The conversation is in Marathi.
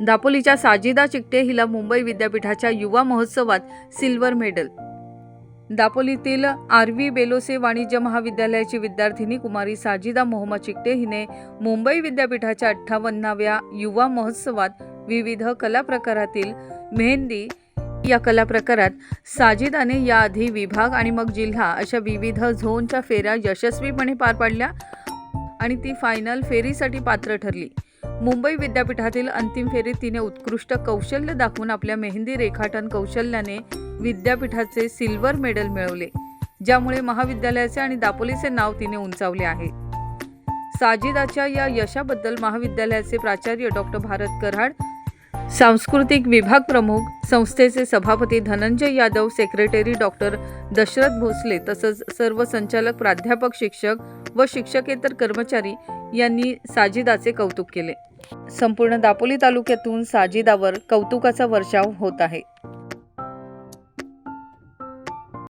दापोलीच्या साजिदा चिकटे हिला मुंबई विद्यापीठाच्या युवा महोत्सवात सिल्वर मेडल. दापोलीतील आर व्ही बेलोसे वाणिज्य महाविद्यालयाची विद्यार्थिनी कुमारी साजिदा मोहम्मद चिकटे हिने मुंबई विद्यापीठाच्या अठ्ठावन्नाव्या युवा महोत्सवात विविध कला प्रकारातील मेहंदी या कला प्रकारात साजिदाने याआधी विभाग आणि मग जिल्हा अशा विविध झोनच्या फेऱ्या यशस्वीपणे पार पाडल्या आणि ती फायनल फेरीसाठी पात्र ठरली. मुंबई विद्यापीठातील अंतिम फेरीत तिने उत्कृष्ट कौशल्य दाखवून आपल्या मेहंदी रेखाटन कौशल्याने विद्यापीठाचे सिल्वर मेडल मिळवले ज्यामुळे महाविद्यालयाचे आणि दापोलीचे नाव तिने उंचावले आहे. साजिदाच्या या यशाबद्दल महाविद्यालयाचे प्राचार्य डॉक्टर भारत कराड सांस्कृतिक विभाग प्रमुख संस्थेचे सभापती धनंजय यादव सेक्रेटरी डॉक्टर दशरथ भोसले तसंच सर्व संचालक प्राध्यापक शिक्षक व शिक्षकेतर कर्मचारी यांनी साजिदाचे कौतुक केले. संपूर्ण दापोली तालुक्यातून साजिदावर कौतुकाचा वर्षाव होत आहे.